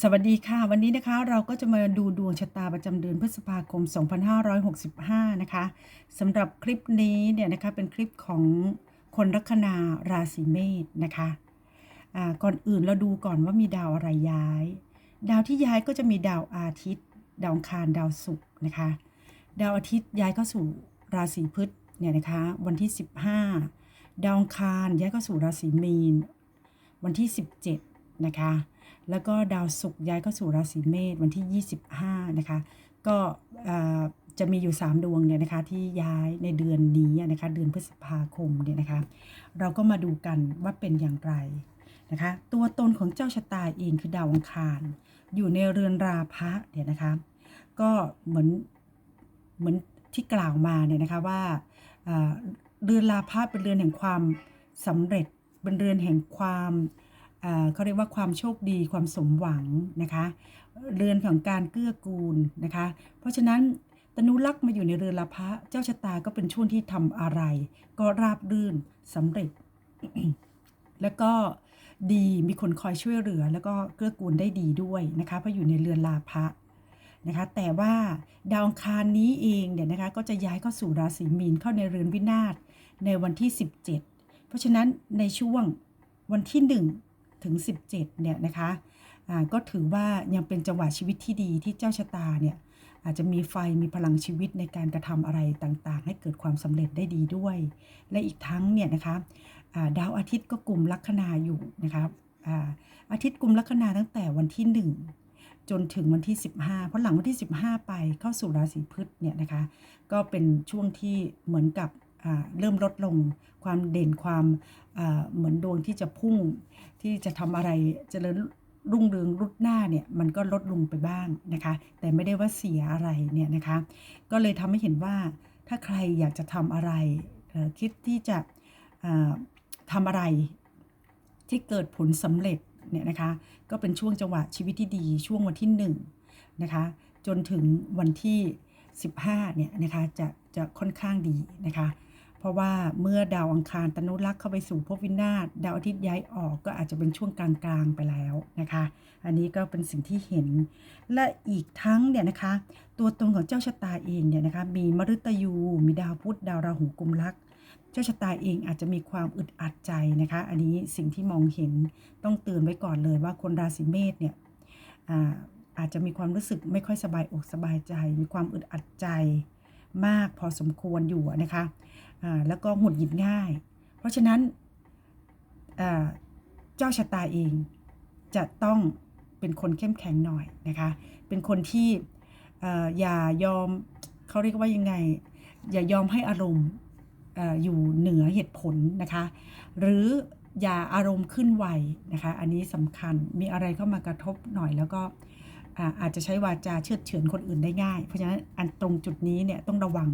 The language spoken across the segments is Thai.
สวัสดีค่ะ วันนี้นะคะเราก็จะมาดูดวงชะตาประจำเดือนพฤษภาคม 2565 นะคะสำหรับคลิปนี้เนี่ยนะคะเป็นคลิปของคนลัคนาราศีเมษนะคะอ่าก่อนอื่นเราดูก่อนว่ามีดาวอะไรย้าย ดาวที่ย้ายก็จะมีดาวอาทิตย์ ดาวคารดาวศุกร์นะคะ ดาวอาทิตย์ย้ายเข้าสู่ราศีพฤษเนี่ยนะคะวันที่ 15 ดาวคารย้ายเข้าสู่ราศีมีน วันที่ 17 นะคะ แล้วก็ดาวศุกร์ย้ายเข้าสู่ราศีเมษวันที่ 25 นะคะ ก็จะมีอยู่ 3 ดวงเนี่ยนะคะที่ย้ายในเดือนนี้นะคะเดือนพฤษภาคมเนี่ยนะคะ เราก็มาดูกันว่าเป็นอย่างไรนะคะ ตัวตนของเจ้าชะตาเองคือดาวอังคาร อยู่ในเรือนราพะเนี่ยนะคะ ก็เหมือนเหมือนที่กล่าวมาเนี่ยนะคะว่าเรือนราพะเป็นเรือนแห่งความสำเร็จเป็นเรือนแห่งความเเขาเรียกว่าความโชคดีความสมหวังนะคะเรือนของการเกื้อกูลนะคะ เพราะฉะนั้นตนุลักษ์มาอยู่ในเรือนราพะเจ้าชะตาก็เป็นช่วงที่ทำอะไร ก็ราบรื่นสำเร็จ แล้วก็ดีมีคนคอยช่วยเหลือ แล้วก็เกื้อกูลได้ดีด้วยนะคะเพราะอยู่ในเรือนราพะนะคะแต่ว่าดาวอังคารนี้เองเนี่ยนะคะก็จะย้ายเข้าสู่ราศีมีนเข้าในเรือนวินาศในวันที่ 17 เพราะฉะนั้นในช่วงวันที่ 1 ถึง 17เนี่ยนะคะก็ถือว่ายังเป็นจังหวะชีวิตที่ดีที่เจ้าชะตาเนี่ยอาจจะมีไฟมีพลังชีวิตในการกระทำอะไรต่างๆ ให้เกิดความสำเร็จได้ดีด้วย และอีกทั้งเนี่ยนะคะดาวอาทิตย์ก็กลุ่มลัคนาอยู่นะคะอาอาทิตย์กลุ่มลัคนาตั้งแต่วันที่ 1 จนถึงวันที่ 15 เพราะหลังวันที่ 15 ไปเข้าสู่ราศีพฤษเนี่ยนะคะก็เป็นช่วงที่เหมือนกับ เริ่มลดลง ความเด่นความเหมือนดวงที่จะพุ่งที่จะทำอะไรจเจริญรุ่งเรืองรุดหน้าเนี่ยมันก็ลดลงไปบ้างนะคะ แต่ไม่ได้ว่าเสียอะไรเนี่ยนะคะ ก็เลยทำให้เห็นว่าถ้าใครอยากจะทำอะไรคิดที่จะทำอะไรที่เกิดผลสำเร็จเนี่ยนะคะ ก็เป็นช่วงจังหวะชีวิตที่ดีช่วงวันที่1นะคะจนถึงวันที่ 15เนี่ยนะคะจะจะค่อนข้างดีนะคะ เพราะว่าเมื่อดาวอังคารตนุรักษ์เข้าไปสู่ภพวินาศดาวอาทิตย์ย้ายออกก็อาจจะเป็นช่วงกลางๆไปแล้วนะคะ อันนี้ก็เป็นสิ่งที่เห็น และอีกทั้งเนี่ยนะคะ ตัวตนของเจ้าชะตาเองเนี่ยนะคะมีมฤตยูมีดาวพุธดาวราหูกุมลักษ์เจ้าชะตาเองอาจจะมีความอึดอัดใจนะคะ อันนี้สิ่งที่มองเห็นต้องเตือนไว้ก่อนเลยว่าคนราศีเมษเนี่ยอาอาจจะมีความรู้สึกไม่ค่อยสบายอกสบายใจ มีความอึดอัดใจ มากพอสมควรอยู่นะคะแล้วก็หงุดหงิดง่าย เพราะฉะนั้นเจ้าชะตาเองจะต้องเป็นคนเข้มแข็งหน่อยนะคะ เป็นคนที่อย่ายอมเขาเรียกว่ายังไง อย่ายอมให้อารมณ์เอ่ออยู่เหนือเหตุผลนะคะ หรืออย่าอารมณ์ขึ้นไวนะคะ อันนี้สำคัญมีอะไรเข้ามากระทบหน่อยแล้วก็ อาจจะใช้วาจาเชื่อเฉือนคนอื่นได้ง่าย เพราะฉะนั้นอันตรงจุดนี้เนี่ยต้องระวัง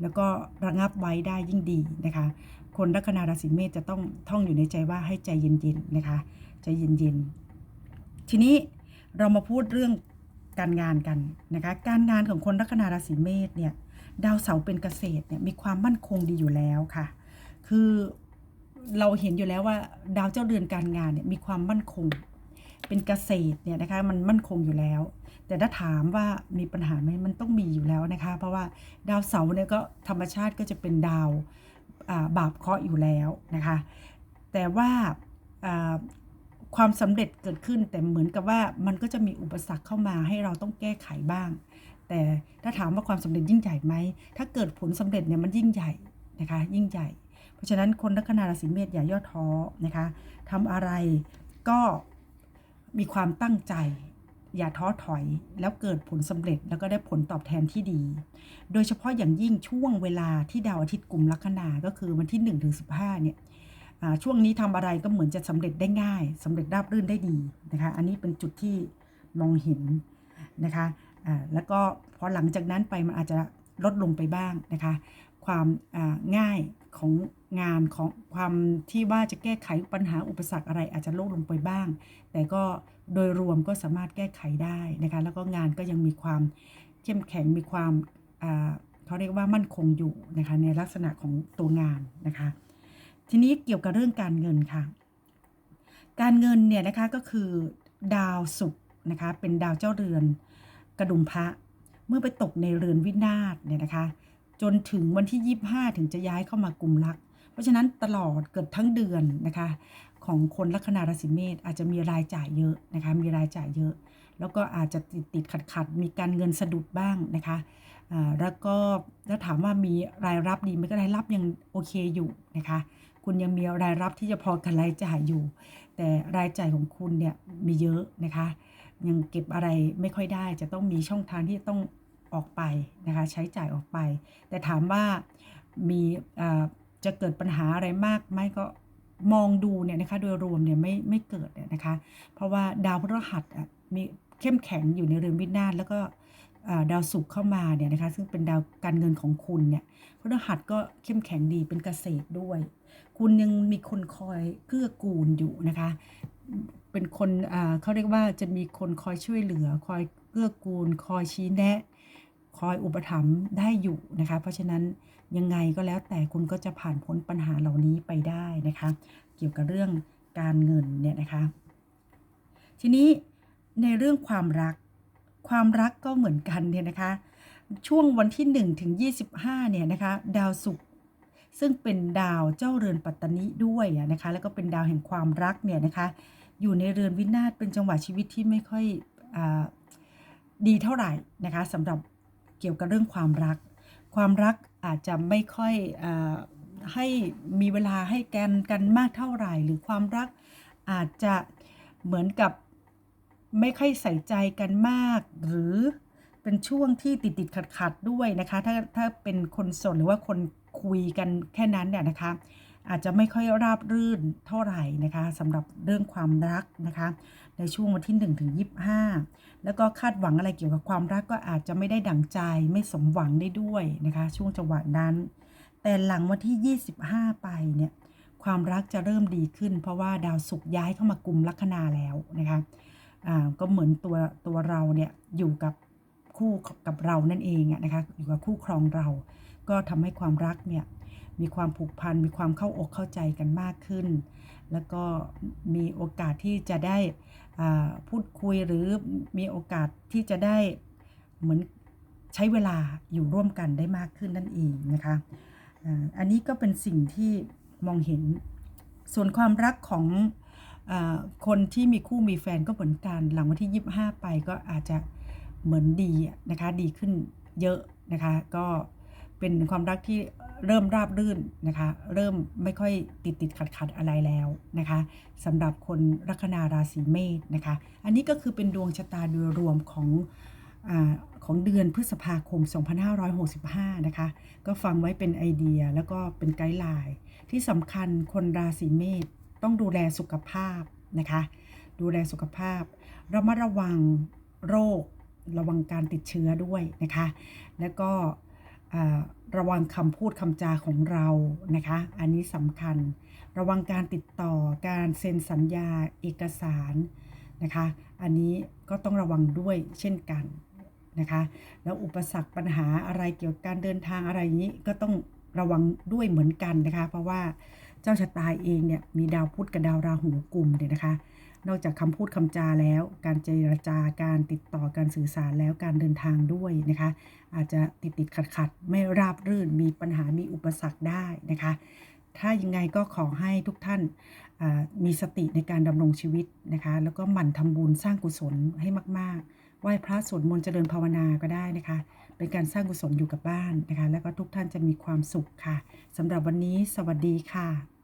แล้วก็ระงับไว้ได้ยิ่งดีนะคะ คนลัคนาราศีเมษจะต้องท่องอยู่ในใจว่าให้ใจเย็นๆนะคะใจเย็นๆทีนี้เรามาพูดเรื่องการงานกันนะคะการงานของคนลัคนาราศีเมษเนี่ยดาวเสาร์เป็นเกษตรเนี่ยมีความมั่นคงดีอยู่แล้วค่ะ คือเราเห็นอยู่แล้วว่าดาวเจ้าเรือนการงานเนี่ยมีความมั่นคง เป็นเกษตรเนี่ยนะคะมันมั่นคงอยู่แล้ว แต่ถ้าถามว่ามีปัญหาไหมมันต้องมีอยู่แล้วนะคะ เพราะว่าดาวเสาร์เนี่ยก็ธรรมชาติก็จะเป็นดาวาบาปเคราะห์อยู่แล้วนะคะ แต่ว่าาความสำเร็จเกิดขึ้นแต่เหมือนกับว่ามันก็จะมีอุปสรรคเข้ามาให้เราต้องแก้ไขบ้าง แต่ถ้าถามว่าความสำเร็จยิ่งใหญ่ไหมถ้าเกิดผลสำเร็จเนี่ยมันยิ่งใหญ่นะคะ ยิ่งใหญ่ เพราะฉะนั้นคนลัคนาราศีเมษอย่าย่อท้อนะคะทำอะไรก็ มีความตั้งใจ อย่าท้อถอย แล้วเกิดผลสำเร็จแล้วก็ได้ผลตอบแทนที่ดี โดยเฉพาะอย่างยิ่งช่วงเวลาที่ดาวอาทิตย์กลุ่มลัคนาก็คือวันที่1ถึง15เนี่ยช่วงนี้ทำอะไรก็เหมือนจะสำเร็จได้ง่ายสำเร็จราบรื่นได้ดีนะคะอันนี้เป็นจุดที่มองเห็นนะคะแล้วก็พอหลังจากนั้นไปมันอาจจะลดลงไปบ้างนะคะ ความง่ายของงานของความที่ว่าจะแก้ไขปัญหาอุปสรรคอะไรอาจจะลดลงไปบ้าง แต่ก็โดยรวมก็สามารถแก้ไขได้นะคะแล้วก็งานก็ยังมีความเข้มแข็งมีความเขาเรียกว่ามั่นคงอยู่นะคะในลักษณะของตัวงานนะคะ ทีนี้เกี่ยวกับเรื่องการเงินค่ะ การเงินเนี่ยนะคะก็คือดาวศุกร์นะคะเป็นดาวเจ้าเรือนกระดุมพระเมื่อไปตกในเรือนวินาศเนี่ยนะคะ จนถึงวันที่ 25 ถึงจะย้ายเข้ามากลุ่มลัก เพราะฉะนั้นตลอดเกือบทั้งเดือนนะคะ ของคนลัคนาราศีเมษอาจจะมีรายจ่ายเยอะนะคะ มีรายจ่ายเยอะ แล้วก็อาจจะติดติดขัดขัดมีการเงินสะดุดบ้างนะคะแล้วก็ถ้าถามว่ามีรายรับดีไหมก็รายรับยังโอเคอยู่นะคะ คุณยังมีรายรับที่จะพอกับรายจ่ายอยู่ แต่รายจ่ายของคุณเนี่ยมีเยอะนะคะ ยังเก็บอะไรไม่ค่อยได้ จะต้องมีช่องทางที่ต้อง ออกไปนะคะใช้จ่ายออกไป แต่ถามว่ามีจะเกิดปัญหาอะไรมากไหมก็มองดูเนี่ยนะคะโดยรวมเนี่ยไม่ไม่เกิดเนี่ยนะคะ เพราะว่าดาวพฤหัสมีเข้มแข็งอยู่ในเรือนวินาศแล้วก็ดาวศุกร์เข้ามาเนี่ยนะคะซึ่งเป็นดาวการเงินของคุณเนี่ยพฤหัสก็เข้มแข็งดีเป็นเกษตรด้วย คุณยังมีคนคอยเกื้อกูลอยู่นะคะ เป็นคนเขาเรียกว่าจะมีคนคอยช่วยเหลือ คอยเกื้อกูล คอยชี้แนะ คอยอุปถัมภ์ได้อยู่นะคะ เพราะฉะนั้นยังไงก็แล้วแต่คุณก็จะผ่านพ้นปัญหาเหล่านี้ไปได้นะคะ เกี่ยวกับเรื่องการเงินเนี่ยนะคะ ทีนี้ในเรื่องความรัก ความรักก็เหมือนกันเนี่ยนะคะ ช่วงวันที่1ถึง25เนี่ยนะคะ ดาวศุกร์ซึ่งเป็นดาวเจ้าเรือนปัตตนิด้วยนะคะ แล้วก็เป็นดาวแห่งความรักเนี่ยนะคะ อยู่ในเรือนวินาศเป็นจังหวะชีวิตที่ไม่ค่อยอดีเท่าไหร่นะคะสำหรับ เกี่ยวกับเรื่องความรัก ความรักอาจจะไม่ค่อยอให้มีเวลาให้แกนกันมากเท่าไหร่ หรือความรักอาจจะเหมือนกับไม่ค่อยใส่ใจกันมาก หรือเป็นช่วงที่ติดติดขัดขัดด้วยนะคะ ถ้าถ้าเป็นคนโสดหรือว่าคนคุยกันแค่นั้นเนี่ยนะคะ อาจจะไม่ค่อยราบรื่นเท่าไหร่นะคะสำหรับเรื่องความรักนะคะ ในช่วงวันที่1ถึง25 แล้วก็คาดหวังอะไรเกี่ยวกับความรักก็อาจจะไม่ได้ดั่งใจไม่สมหวังได้ด้วยนะคะ ช่วงจังหวะนั้น แต่หลังวันที่ 25 ไปเนี่ยความรักจะเริ่มดีขึ้น เพราะว่าดาวศุกร์ย้ายเข้ามากลุ่มลัคนาแล้วนะคะอ่าก็เหมือนตัวตัวเราเนี่ยอยู่กับคู่กับเรานั่นเองนะคะอยู่กับคู่ครองเรา ก็ทำให้ความรักเนี่ย มีความผูกพัน มีความเข้าอกเข้าใจกันมากขึ้น แล้วก็มีโอกาสที่จะได้พูดคุยหรือมีโอกาสที่จะได้เหมือนใช้เวลาอยู่ร่วมกันได้มากขึ้นนั่นเองนะคะอันนี้ก็เป็นสิ่งที่มองเห็นส่วนความรักของอคนที่มีคู่มีแฟนก็เหมือนกัน หลังวันที่ 25 ไปก็อาจจะเหมือนดีนะคะดีขึ้นเยอะนะคะก็ เป็นความรักที่เริ่มราบรื่นนะคะ เริ่มไม่ค่อยติดติดขัดขัดอะไรแล้วนะคะสำหรับคนลัคนาราศีเมษนะคะ อันนี้ก็คือเป็นดวงชะตาโดยรวมของอของเดือนพฤษภาคม 2565 นะคะ ก็ฟังไว้เป็นไอเดียแล้วก็เป็นไกด์ไลน์ที่สำคัญคนราศีเมษต้องดูแลสุขภาพนะคะ ดูแลสุขภาพระมัดระวังโรค ระวังการติดเชื้อด้วยนะคะ แล้วก็ ระวังคำพูดคำจาของเรานะคะ อันนี้สำคัญ ระวังการติดต่อการเซ็นสัญญาเอกสารนะคะ อันนี้ก็ต้องระวังด้วยเช่นกันนะคะ แล้วอุปสรรคปัญหาอะไรเกี่ยวกับการเดินทางอะไรนี้ก็ต้องระวังด้วยเหมือนกันนะคะ เพราะว่าเจ้าชะตาเองเนี่ยมีดาวพุธกับดาวราหูกลุ่มเนี่ยนะคะ นอกจากคำพูดคำจาแล้ว การเจรจาการติดต่อการสื่อสารแล้วการเดินทางด้วยนะคะ อาจจะติดติดขัดขัดไม่ราบรื่นมีปัญหามีอุปสรรคได้นะคะ ถ้ายังไงก็ขอให้ทุกท่านมีสติในการดำรงชีวิตนะคะ แล้วก็หมั่นทำบุญสร้างกุศลให้มาก ๆ ไหว้พระสวดมนต์เจริญภาวนาก็ได้นะคะ เป็นการสร้างกุศลอยู่กับบ้านนะคะ แล้วก็ทุกท่านจะมีความสุขค่ะสำหรับวันนี้สวัสดีค่ะ